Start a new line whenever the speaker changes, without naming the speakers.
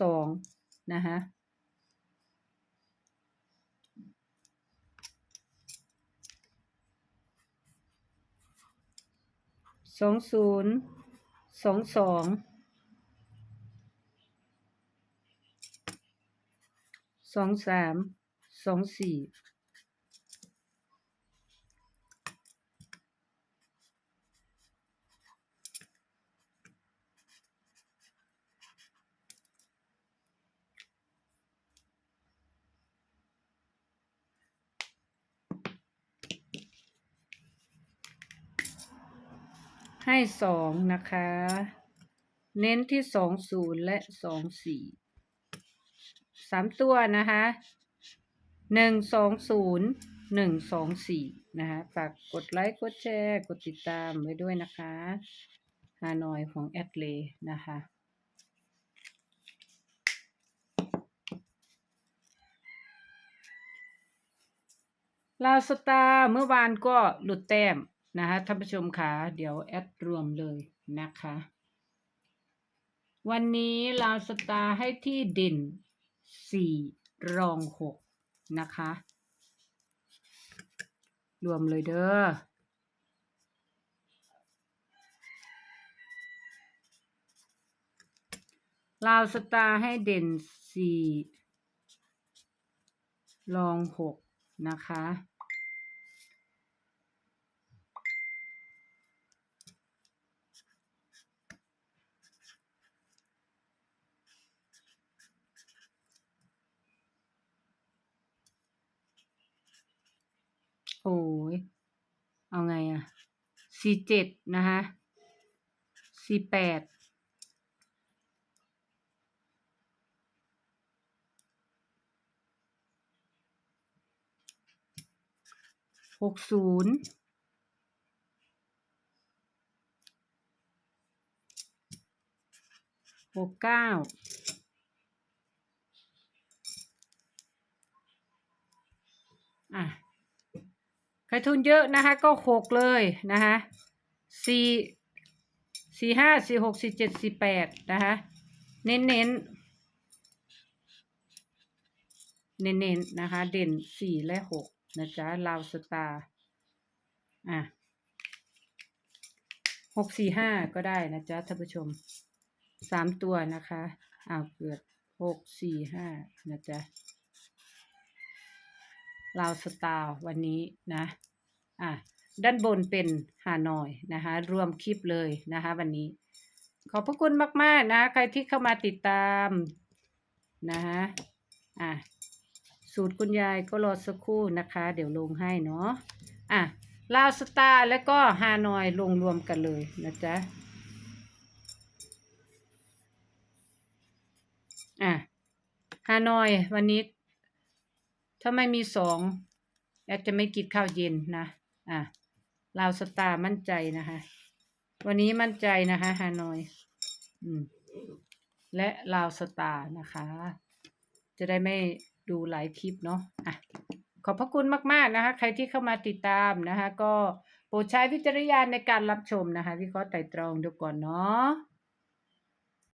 สองนะคะสองศูนย์สองสองสองสามสองสี่ ให้สองนะคะ เน้นที่สองศูนย์และสองสี่สามตัวนะคะหนึ่งสองศูนย์หนึ่งสองสี่นะคะฝากกดไลค์ กดแชร์ กดติดตามไว้ด้วยนะคะฮานอยของแอดเลนะคะลาวสตาร์เมื่อวานก็หลุดแต้ม นะคะท่านผู้ชมคะเดี๋ยวแอดรวมเลยนะคะ วันนี้ลาวสตาร์ให้ที่ด่นสี่รองหกนะคะ รวมเลยเด้อลาวสตาร์ให้เด่นสี่รองหกนะคะ โอ้ย เอาไงอะสี่เจ็ดนะคะสี่แปดหกศูนย์หกเก้าอะ ทุนเยอะนะคะ ก็หกเลยนะคะสี่สี่ห้าสี่หกสี่เจ็ดสี่แปดนะคะ เน้นเน้นเน้นเน้นนะคะ เด่นสี่และหกนะจ๊ะลาวสตาร์อะหกสี่ห้าก็ได้นะจ๊ะท่านผู้ชมสามตัวนะคะอ้าวเกิดหกสี่ห้านะจ๊ะลาวสตาร์วันนี้นะ อะด้านบนเป็นฮานอยนะคะ รวมคลิปเลยนะคะ วันนี้ ขอบพระคุณมาก ๆ นะ ใครที่เข้ามาติดตามนะคะอะสูตรคุณยายก็รอสักครู่นะคะ เดี๋ยวลงให้เนาะอะลาวสตาร์แล้วก็ฮานอยลงรวมกันเลยนะจ๊ะอะฮานอยวันนี้ ถ้าไม่มีสองแอดจะไม่กินข้าวเย็นนะ อะลาวสตาร์มั่นใจนะคะ วันนี้มั่นใจนะคะฮานอยอืมและลาวสตาร์นะคะ จะได้ไม่ดูหลายคลิปเนาะอะขอบพระคุณมาก ๆ นะคะ ใครที่เข้ามาติดตามนะคะ ก็โปรดใช้วิจารณญาณในการรับชมนะคะ วิเคราะห์ไตรตรองดูก่อนเนาะ